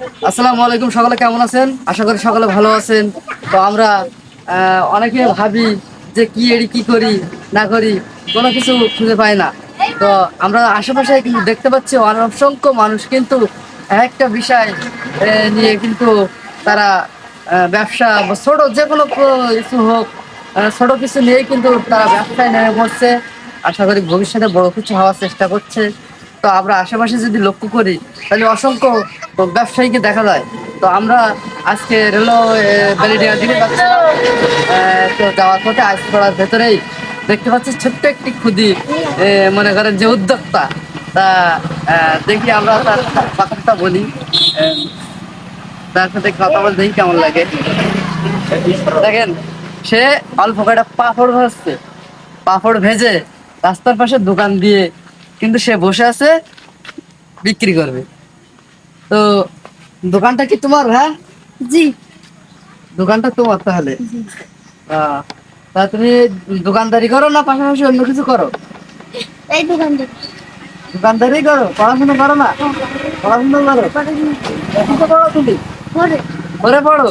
আসসালামু আলাইকুম, সকলে কেমন আছেন? আশা করি সকলে ভালো আছেন। তো আমরা অনেকে ভাবি যে কি এড়ি, কি করি, না করি, কোনো কিছু খুঁজে পাই না। তো আমরা আশেপাশে কিন্তু দেখতে পাচ্ছি অসংখ্য মানুষ কিন্তু একটা বিষয় নিয়ে কিন্তু তারা ব্যবসা ছোট যে কোনো কিছু হোক ছোট কিছু নিয়েই কিন্তু তারা ব্যবসায় নেমে পড়ছে। আশা করি ভবিষ্যতে বড় কিছু হওয়ার চেষ্টা করছে। তো আমরা আশেপাশে যদি লক্ষ্য করি, তাহলে অসংখ্য ব্যবসায়ীকে দেখা যায়। তো আমরা আজকে রেলো ব্যালিডিয়ার দিকে তো যাওয়ার পথে আইসপাড়ার ভেতরেই দেখতে পাচ্ছি ছোট্ট একটি এ, মনে করেন যে উদ্যোক্তা। তা দেখি আমরা তার কথাটা বলি। তার সাথে কথা বলে দেখি কেমন লাগে। দেখেন সে অল্প কয়টা পাঁপড় ভাজছে। পাঁপড় ভেজে রাস্তার পাশে দোকান দিয়ে কিন্তু সে বসে আছে বিক্রি করবে। তো দোকানটা কি তোমার হ্যাঁ? জি। দোকানটা তোমার তাহলে? তা তুমি দোকানদারি করো না পাশাপাশি অন্য কিছু করো? এই দোকান দোকানদারি করো পড়াশোনা করো না? পড়াশোনা করো? পড়ো তুমি? পরে করে পড়ো?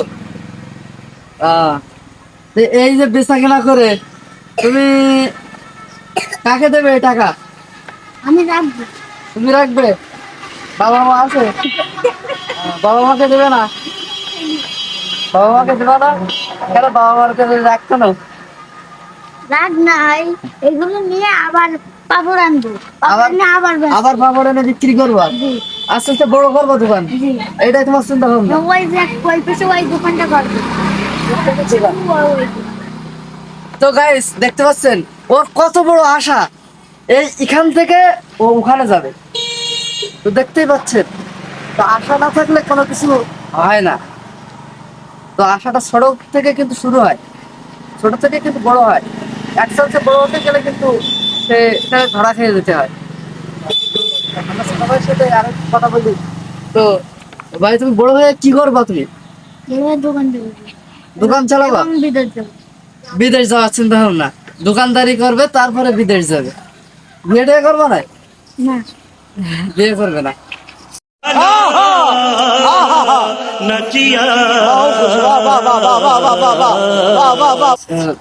এই যে বেচা কেনা করে তুমি কাকে দেবে টাকা? আমি রাখব। তুমি রাখবে? বাবা মা আছে? বাবা মাকে দেবে না? বাবা মাকে দেবে না? কেন বাবা মার কাছে রাখতো না নাই। এগুলো নিয়ে আবার পাপড় আনব। আবার- আবার আবার পাপড় এনে বিক্রি করব? আস্তে আস্তে বড় করব দোকান? জি। এইটাই তোমার চিন্তা ভাবনা। ওই যে ওই ওই দোকানটা করবে তো গাইস দেখতে পাচ্ছেন? ওর কত বড় আশা। এই এখান থেকে ও ওখানে যাবে। তো দেখতেই পাচ্ছেন তো আশা না থাকলে কোনো কিছু হয় না। তো আশাটা ছোট থেকে কিন্তু শুরু হয় ছোট থেকে কিন্তু বড় হয়। এক একসাথে বড় হতে গেলে কিন্তু সে সেটাকে ধরা খেয়ে যেতে হয়। আমরা সাথে আরেক কথা বলি তো ভাই তুমি বড় হয়ে কি করবা তুমি? দোকান দোকান চালাবা? বিদেশ যাওয়ার চিন্তা ভাবনা। দোকানদারি করবে তারপরে বিদেশ যাবে। বিয়ে টিয়ে করবে না। বিয়ে করবে না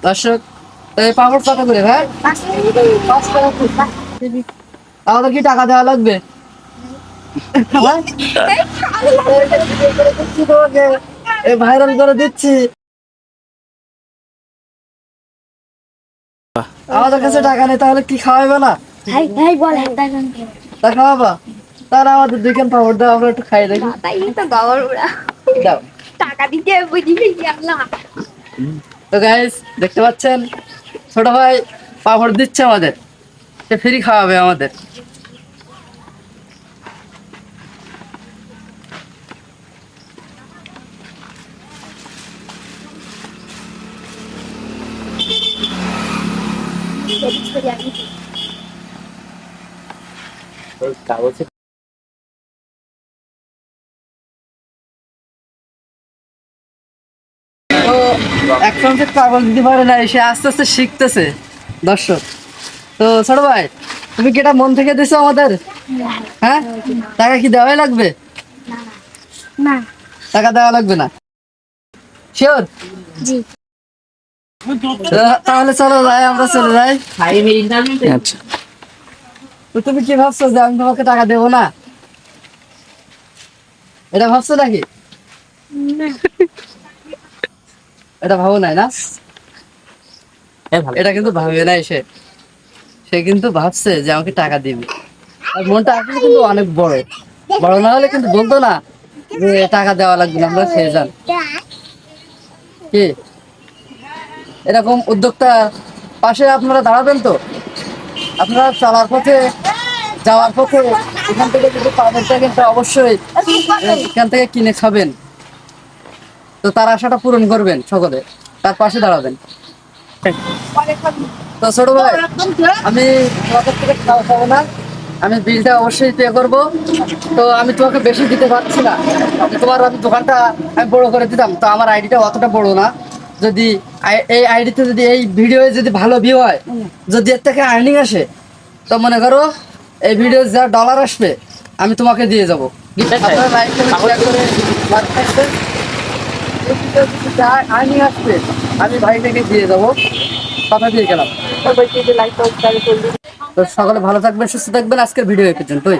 দর্শক পাপড় কত করে ভাই পাঁচ টাকা পিস। আমাদের কি টাকা দেওয়া লাগবে? ভাইরাল করে দিচ্ছি আমাদের কাছে টাকা নেই তাহলে কি খাওয়াবে না হাই হাই বল। তা খাওয়াবা তাহলে আমাদের দুইখান পাপড় দাও আমরা একটু খাই দেখি। তাই তো গাওয়ার দাও। টাকা দিতে গেলাম তো গাইস দেখতে পাচ্ছেন? ছোট ভাই পাপড় দিচ্ছে আমাদের। সে ফ্রি খাওয়াবে আমাদের। তো একসঙ্গে কাগজ দিতে পারে না সে আস্তে আস্তে শিখতেছে দর্শক। তো ছোট ভাই তুমি কি এটা মন থেকে দিছো আমাদের? হ্যাঁ? টাকা কি দেওয়াই লাগবে? না। টাকা দেওয়া লাগবে না। শিওর? জি। তাহলে চলো যাই আমরা চলে যাই। আচ্ছা। তুমি কি ভাবছ যে আমি তোমাকে টাকা দেবো না? এটা ভাবছ নাকি? এটা ভাবো নাই না? এটা কিন্তু ভাবে নাই সে। সে কিন্তু ভাবছে যে আমাকে টাকা দিবে। আর মনটা আসলে কিন্তু অনেক বড়। বড় না হলে কিন্তু বলতো না যে টাকা দেওয়া লাগবে না আমরা খেয়ে যান। কি? এরকম উদ্যোক্তা পাশে আপনারা দাঁড়াবেন তো? আপনারা চলার পথে, যাওয়ার পথে এখান থেকে যদি পাবেনটা কিন্তু অবশ্যই এখান থেকে কিনে খাবেন। তো তার আশাটা পূরণ করবেন সকলে, তার পাশে দাঁড়াবেন। তো ছোট ভাই, আমি তোমাদের থেকে খাওয়া খাব না, আমি বিলটা অবশ্যই পে করব। তো আমি তোমাকে বেশি দিতে পারছি না, তোমার আমি দোকানটা আমি বড় করে দিতাম, তো আমার আইডিটা অতটা বড় না। যদি আই- এই আইডিতে যদি এই ভিডিও যদি ভালো ভিউ হয় যদি এর থেকে আর্নিং আসে তো মনে করো এই ভিডিও যা ডলার আসবে আমি তোমাকে দিয়ে যাব। আমি আসবে আমি ভাইটাকে দিয়ে যাব। কথা দিয়ে গেলাম। তো সকলে ভালো থাকবেন সুস্থ থাকবেন। আজকের ভিডিও এ পর্যন্তই।